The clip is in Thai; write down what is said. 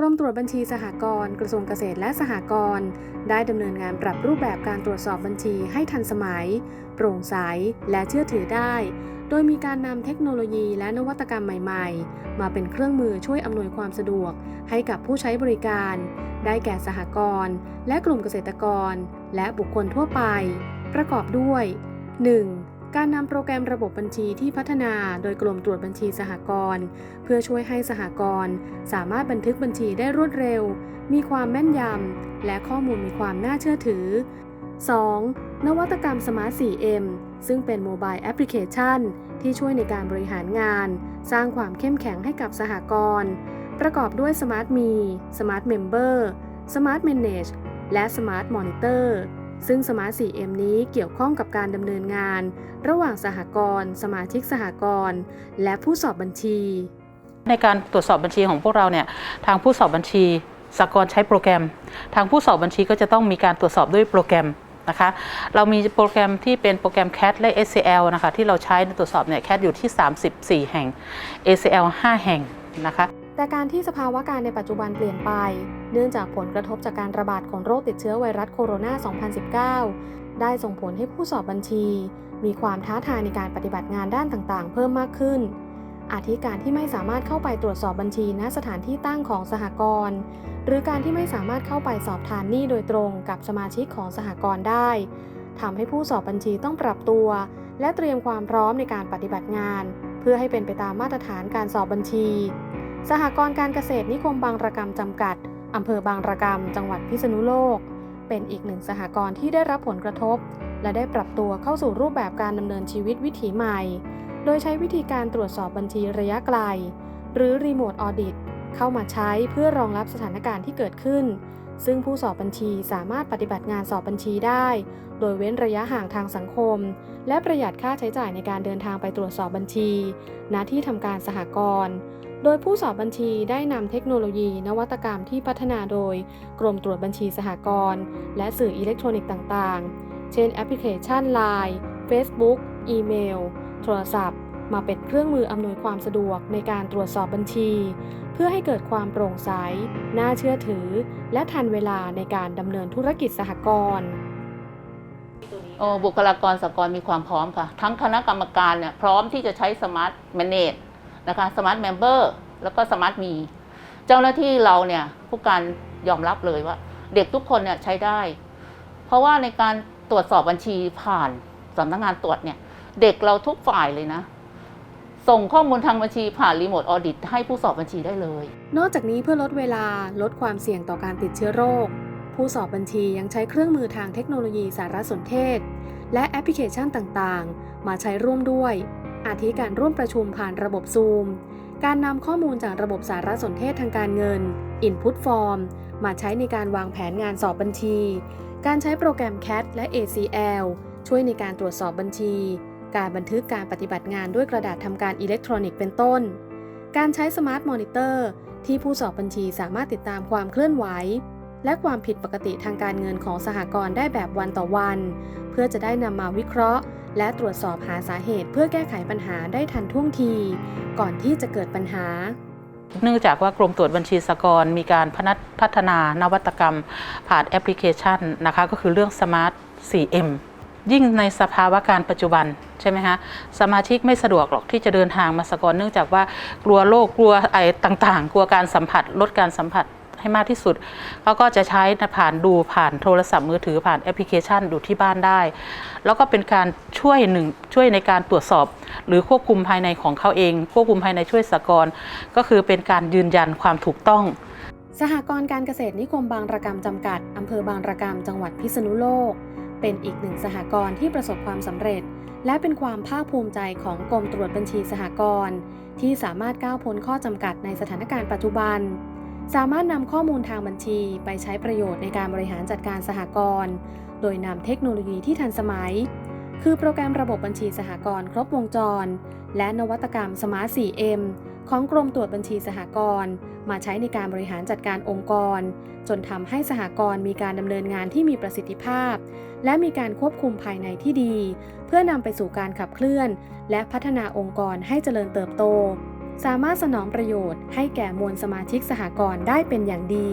กรมตรวจบัญชีสหกรณ์กระทรวงเกษตรและสหกรณ์ได้ดำเนินงานปรับรูปแบบการตรวจสอบบัญชีให้ทันสมัย โปร่งใสและเชื่อถือได้ โดยมีการนำเทคโนโลยีและนวัตกรรมใหม่ๆ มาเป็นเครื่องมือช่วยอำนวยความสะดวก ให้กับผู้ใช้บริการ ได้แก่สหกรณ์และกลุ่มเกษตรกร และบุคคลทั่วไป ประกอบด้วย 1. การนำโปรแกรมระบบบัญชีที่พัฒนาโดยกรมตรวจบัญชีสหกรณ์เพื่อช่วยให้สหกรณ์สามารถบันทึกบัญชีได้รวดเร็ว มีความแม่นยำ และข้อมูลมีความน่าเชื่อถือ 2. นวัตกรรม Smart 4M ซึ่งเป็นโมบายแอปพลิเคชันที่ช่วยในการบริหารงาน สร้างความเข้มแข็งให้กับสหกรณ์ประกอบด้วย Smart Me Smart Member Smart Manage และ Smart Monitor ซึ่ง Smart 4M นี้เกี่ยวข้องกับการดำเนินงาน ระหว่างสหกรณ์สมาชิกสหกรณ์และผู้สอบบัญชี ในการตรวจสอบบัญชีของพวกเราเนี่ยทางผู้สอบบัญชีสากลใช้โปรแกรม ทางผู้สอบบัญชีก็จะต้องมีการตรวจสอบด้วยโปรแกรมนะคะเรามีโปรแกรมที่เป็นโปรแกรม CAT และ SCL นะคะที่เราใช้ในตรวจสอบเนี่ย CAT อยู่ที่ 34 แห่ง ACL 5 แห่งนะคะ แต่การที่สภาวะการในปัจจุบันเปลี่ยนไป เนื่องจากผลกระทบจากการระบาดของโรคติดเชื้อไวรัสโคโรนา 2019 ได้ส่งผลให้ผู้สอบบัญชี มีความท้าทายในการปฏิบัติงานด้านต่างๆ เพิ่มมากขึ้น อาทิการที่ไม่สามารถเข้าไปตรวจสอบบัญชีณสถานที่ตั้งของสหกรณ์หรือการที่ไม่สามารถเข้าไปสอบทานหนี้โดยตรงกับสมาชิกของสหกรณ์ได้ทำให้ผู้สอบบัญชีต้องปรับตัว และเตรียมความพร้อมในการปฏิบัติงาน เพื่อให้เป็นไปตามมาตรฐานการสอบบัญชี สหกรณ์การเกษตรนิคมบางระกำจำกัด อำเภอบางระกำจังหวัดพิษณุโลก เป็นอีกหนึ่งสหกรณ์ที่ได้รับผลกระทบ และได้ปรับตัวเข้าสู่รูปแบบการดำเนินชีวิตวิถีใหม่ โดยใช้วิธีการตรวจสอบบัญชีระยะไกล หรือรีโมทออดิตเข้ามาใช้เพื่อรองรับสถานการณ์ที่เกิดขึ้น ซึ่งผู้สอบบัญชีสามารถปฏิบัติงานสอบบัญชีได้ โดยเว้นระยะห่างทางสังคม และประหยัดค่าใช้จ่ายในการเดินทางไปตรวจสอบบัญชี ณ ที่ทำการสหกรณ์ โดยผู้สอบบัญชีได้นำเทคโนโลยี นวัตกรรมที่พัฒนาโดย กรมตรวจบัญชีสหกรณ์ และสื่ออิเล็กทรอนิกส์ต่าง ๆ เช่นแอปพลิเคชัน Line Facebook อีเมล โทรศัพท์ มาเป็นเครื่องมืออำนวยความสะดวกในการตรวจสอบบัญชี เพื่อให้เกิดความโปร่งใส น่าเชื่อถือ และทันเวลาในการดำเนินธุรกิจสหกรณ์โอ้บุคลากรสหกรณ์มีความพร้อมค่ะ ทั้งคณะกรรมการเนี่ยพร้อมที่จะใช้สมาร์ทแมเนจนะคะสมาร์ทเมมเบอร์แล้วก็สมาร์ทมี เจ้าหน้าที่เราเนี่ยผู้การยอมรับเลยว่า เด็กทุกคนเนี่ยใช้ได้ เพราะว่าในการตรวจสอบบัญชีผ่านสำนักงานตรวจเนี่ย เด็กเราทุกฝ่ายเลยนะ ส่งข้อมูลทางบัญชีผ่านรีโมทออดิตให้ผู้สอบบัญชีได้เลย นอกจากนี้เพื่อลดเวลาลดความเสี่ยงต่อการติดเชื้อโรค ผู้สอบบัญชียังใช้เครื่องมือทางเทคโนโลยีสารสนเทศ และแอปพลิเคชันต่างๆ มาใช้ร่วมด้วย อาทิการร่วมประชุมผ่านระบบซูมการนำข้อมูลจากระบบสารสนเทศทางการเงิน Input Form มาใช้ในการวางแผนงานสอบบัญชี การใช้โปรแกรม CAT และ ACL ช่วยในการตรวจสอบบัญชี การบันทึกการปฏิบัติงานด้วยกระดาษทำการอิเล็กทรอนิกส์เป็นต้น การใช้สมาร์ทมอนิเตอร์ที่ผู้สอบบัญชีสามารถติดตามความเคลื่อนไหว และความผิดปกติทางการเงินของสหกรณ์ได้แบบวันต่อวัน เพื่อจะได้นำมาวิเคราะห์ และตรวจสอบหาสาเหตุ เพื่อแก้ไขปัญหาได้ทันท่วงที ก่อนที่จะเกิดปัญหาเนื่องจากว่ากรมตรวจบัญชีสกลมีการพนัพัฒนานวัตกรรมผ่านแอปพลิเคชันนะคะก็คือเรื่อง Smart 4M ยิ่งในสภาวะการปัจจุบันใช่ไหมคะสมาชิกไม่สะดวกหรอกที่จะเดินทางมาสากลเนื่องจากว่ากลัวโรคกลัวไอ้ต่างๆ กลัวการสัมผัสลดการสัมผัสให้มากที่สุดเขาก็จะใช้ผ่านดูผ่านโทรศัพท์มือถือผ่านแอปพลิเคชันดูที่บ้านได้ แล้วก็เป็นการช่วยหนึ่งช่วยในการตรวจสอบ หรือควบคุมภายในของเขาเอง ควบคุมภายในช่วยสากลก็คือเป็นการยืนยันความถูกต้อง สหกรณ์การเกษตรนิคมบางระกำจำกัดอำเภอบางระกำจังหวัดพิษณุโลก เป็นอีกหนึ่งสหกรณ์ที่ประสบความสำเร็จ และเป็นความภาคภูมิใจของกรมตรวจบัญชีสหกรณ์ที่สามารถก้าวพ้นข้อจำกัดในสถานการณ์ปัจจุบัน สามารถนำข้อมูลทางบัญชีไปใช้ประโยชน์ในการบริหารจัดการสหกรณ์โดยนำเทคโนโลยีที่ทันสมัย คือโปรแกรมระบบบัญชีสหกรณ์ครบวงจร และนวัตกรรม Smart 4M ของกรมตรวจบัญชีสหกรณ์มาใช้ในการบริหารจัดการองค์กร จนทำให้สหกรณ์มีการดำเนินงานที่มีประสิทธิภาพ และมีการควบคุมภายในที่ดี เพื่อนำไปสู่การขับเคลื่อน และพัฒนาองค์กรให้เจริญเติบโต สามารถสนองประโยชน์ให้แก่มวลสมาชิกสหกรณ์ได้เป็นอย่างดี